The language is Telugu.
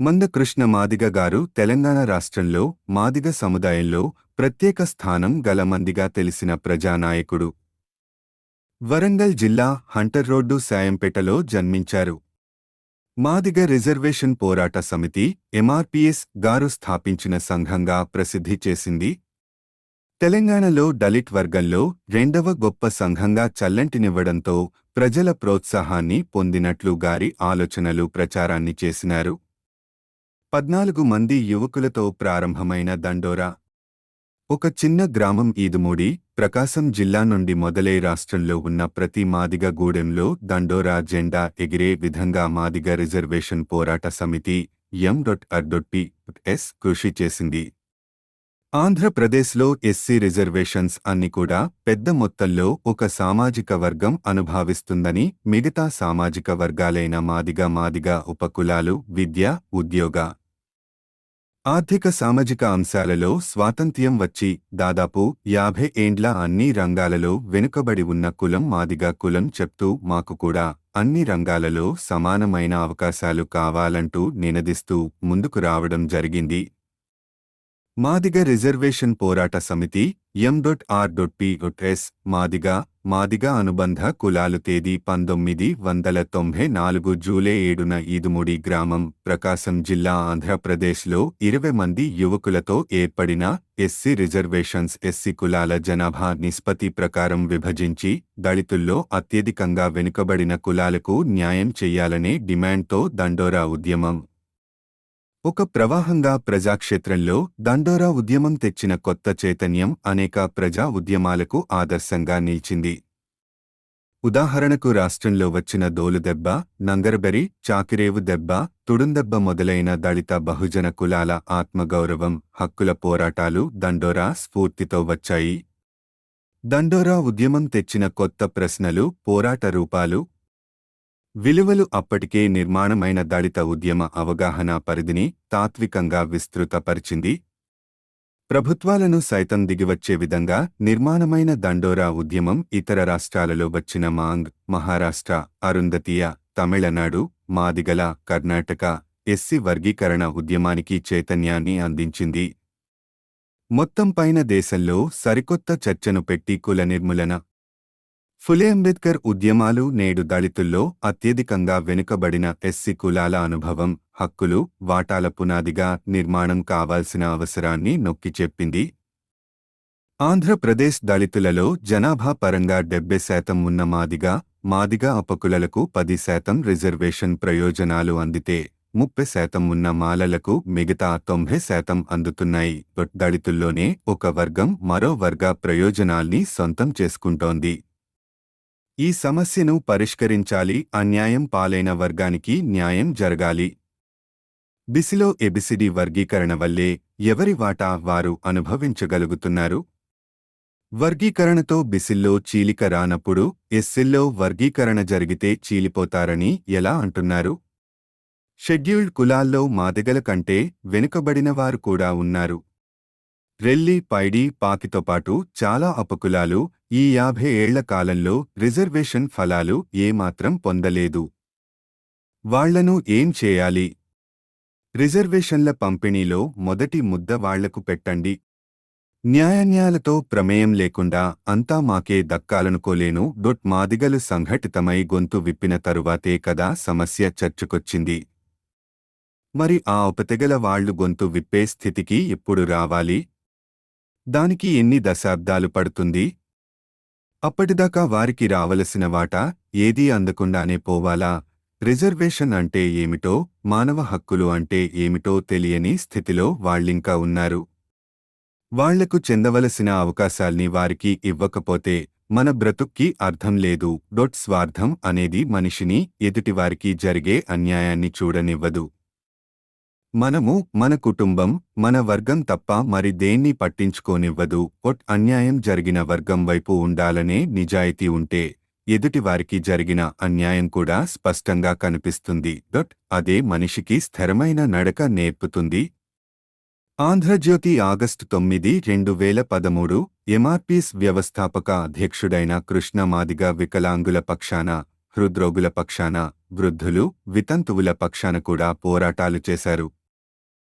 మందకృష్ణ మాదిగ గారు తెలంగాణ రాష్ట్రంలో మాదిగ సముదాయంలో ప్రత్యేక స్థానం గల మందిగా తెలిసిన ప్రజానాయకుడు. వరంగల్ జిల్లా హంటర్ రోడ్డు సాయంపేటలో జన్మించారు. మాదిగ రిజర్వేషన్ పోరాట సమితి ఎంఆర్పిఎస్ గారు స్థాపించిన సంఘంగా ప్రసిద్ధి చేసింది. తెలంగాణలో డలిట్ వర్గంలో రెండవ గొప్ప సంఘంగా చల్లంటినివ్వడంతో ప్రజల ప్రోత్సాహాన్ని పొందినట్లు గారి ఆలోచనలు ప్రచారాన్ని చేసినారు. పద్నాలుగు మంది యువకులతో ప్రారంభమైన దండోరా. ఒక చిన్న గ్రామం ఈదుమూడి ప్రకాశం జిల్లా నుండి మొదలై రాష్ట్రంలో ఉన్న ప్రతి మాదిగ గూడెంలో దండోరా జెండా ఎగిరే విధంగా మాదిగ రిజర్వేషన్ పోరాట సమితి ఎం డొట్ అర్డొట్టి ఎస్ కృషి చేసింది. ఆంధ్రప్రదేశ్లో ఎస్సీ రిజర్వేషన్స్ అన్ని కూడా పెద్ద మొత్తంలో ఒక సామాజిక వర్గం అనుభావిస్తుందని మిగతా సామాజిక వర్గాలైన మాదిగ మాదిగ ఉపకులాలు విద్య ఉద్యోగ ఆర్థిక సామాజిక అంశాలలో స్వాతంత్ర్యం వచ్చి దాదాపు యాభై ఏండ్ల అన్ని రంగాలలో వెనుకబడి ఉన్న కులం మాదిగా కులం చెప్తూ మాకు కూడా అన్ని రంగాలలో సమానమైన అవకాశాలు కావాలంటూ నినదిస్తూ ముందుకు రావడం జరిగింది. మాదిగ రిజర్వేషన్ పోరాట సమితి M dot R dot P dot S Madiga Madiga అనుబంధ కులాలు తేదీ పంతొమ్మిది వందల తొంభై నాలుగు జూలై ఏడున ఈదుముడి గ్రామం ప్రకాశం జిల్లా ఆంధ్రప్రదేశ్లో ఇరవై మంది యువకులతో ఏర్పడిన ఎస్సీ రిజర్వేషన్స్ ఎస్సీ కులాల జనాభా నిష్పత్తి ప్రకారం విభజించి దళితుల్లో అత్యధికంగా వెనుకబడిన కులాలకు న్యాయం చెయ్యాలనే డిమాండ్తో దండోరా ఉద్యమం. ఒక ప్రవాహంగా ప్రజాక్షేత్రంలో దండోరా ఉద్యమం తెచ్చిన కొత్త చైతన్యం అనేక ప్రజా ఉద్యమాలకు ఆదర్శంగా నిలిచింది. ఉదాహరణకు రాష్ట్రంలో వచ్చిన దోలుదెబ్బ నంగరబెరి చాకిరేవు దెబ్బ తుడుందెబ్బ మొదలైన దళిత బహుజన కులాల ఆత్మగౌరవం హక్కుల పోరాటాలు దండోరా స్ఫూర్తితో వచ్చాయి. దండోరా ఉద్యమం తెచ్చిన కొత్త ప్రశ్నలు పోరాట రూపాలు విలువలు అప్పటికే నిర్మాణమైన దళిత ఉద్యమ అవగాహన పరిధిని తాత్వికంగా విస్తృతపరిచింది. ప్రభుత్వాలను సైతం దిగివచ్చే విధంగా నిర్మాణమైన దండోరా ఉద్యమం ఇతర రాష్ట్రాలలో వచ్చిన మాంగ్ మహారాష్ట్ర అరుంధతీయ తమిళనాడు మాదిగల కర్ణాటక ఎస్సి వర్గీకరణ ఉద్యమానికి చైతన్యాన్ని అందించింది. మొత్తం పైన దేశంలో సరికొత్త చర్చను పెట్టి కుల నిర్మూలన ఫులే అంబేద్కర్ ఉద్యమాలు నేడు దళితుల్లో అత్యధికంగా వెనుకబడిన ఎస్సీ కులాల అనుభవం హక్కులు వాటాల పునాదిగా నిర్మాణం కావాల్సిన అవసరాన్ని నొక్కి చెప్పింది. ఆంధ్రప్రదేశ్ దళితులలో జనాభా పరంగా డెబ్బై శాతం ఉన్న మాదిగా మాదిగా అపకులలకు పది శాతం రిజర్వేషన్ ప్రయోజనాలు అందితే ముప్పై శాతం ఉన్న మాలలకు మిగతా తొంభై శాతం అందుతున్నాయి. దళితుల్లోనే ఒక వర్గం మరో వర్గ ప్రయోజనాల్ని సొంతం చేసుకుంటోంది. ఈ సమస్యను పరిష్కరించాలి అన్యాయం పాలైన వర్గానికి న్యాయం జరగాలి. బిసిలో ఎబిసిడి వర్గీకరణ వల్లే ఎవరి వాటా వారు అనుభవించగలుగుతున్నారు? వర్గీకరణతో బిసిల్లో చీలిక రానప్పుడు ఎస్సిల్లో వర్గీకరణ జరిగితే చీలిపోతారని ఎలా అంటున్నారు? షెడ్యూల్డ్ కులాల్లో మాదిగల కంటే వెనుకబడిన వారు కూడా ఉన్నారు. రెల్లి పైడి పాకితో పాటు చాలా అపకులాలు ఈ యాభై ఏళ్ళ కాలంలో రిజర్వేషన్ ఫలాలు ఏమాత్రం పొందలేదు. వాళ్ళను ఏం చేయాలి? రిజర్వేషన్ల పంపిణీలో మొదటి ముద్ద వాళ్ళకు పెట్టండి. న్యాయాన్యాలతో ప్రమేయం లేకుండా అంతా మాకే దక్కాలనుకోలేను డొట్ మాదిగలు సంఘటితమై గొంతు విప్పిన తరువాతే కదా సమస్య చర్చకొచ్చింది. మరి ఆ ఉపతెగల వాళ్ళు గొంతు విప్పే స్థితికి ఎప్పుడు రావాలి? దానికి ఎన్ని దశాబ్దాలు పడుతుంది? అప్పటిదాకా వారికి రావలసిన వాటా ఏదీ అందకుండానే పోవాలా? రిజర్వేషన్ అంటే ఏమిటో మానవ హక్కులు అంటే ఏమిటో తెలియని స్థితిలో వాళ్ళింకా ఉన్నారు. వాళ్ళకు చెందవలసిన అవకాశాల్ని వారికి ఇవ్వకపోతే మన బ్రతుక్కి అర్థం లేదు. డొట్ స్వార్థం అనేది మనిషిని ఎదుటివారికి జరిగే అన్యాయాన్ని చూడనివ్వదు. మనము మన కుటుంబం మన వర్గం తప్ప మరి దేన్ని పట్టించుకోనివ్వదు. ఒట్ అన్యాయం జరిగిన వర్గం వైపు ఉండాలనే నిజాయితీ ఉంటే ఎదుటివారికి జరిగిన అన్యాయం కూడా స్పష్టంగా కనిపిస్తుంది. డొట్ అదే మనిషికి స్థిరమైన నడక నేర్పుతుంది. ఆంధ్రజ్యోతి ఆగస్టు తొమ్మిది రెండు వేల పదమూడు ఎంఆర్పీస్ వ్యవస్థాపక అధ్యక్షుడైన కృష్ణ మాదిగ వికలాంగుల పక్షాన హృద్రోగుల పక్షాన వృద్ధులు వితంతువుల పక్షాన కూడా పోరాటాలు చేశారు.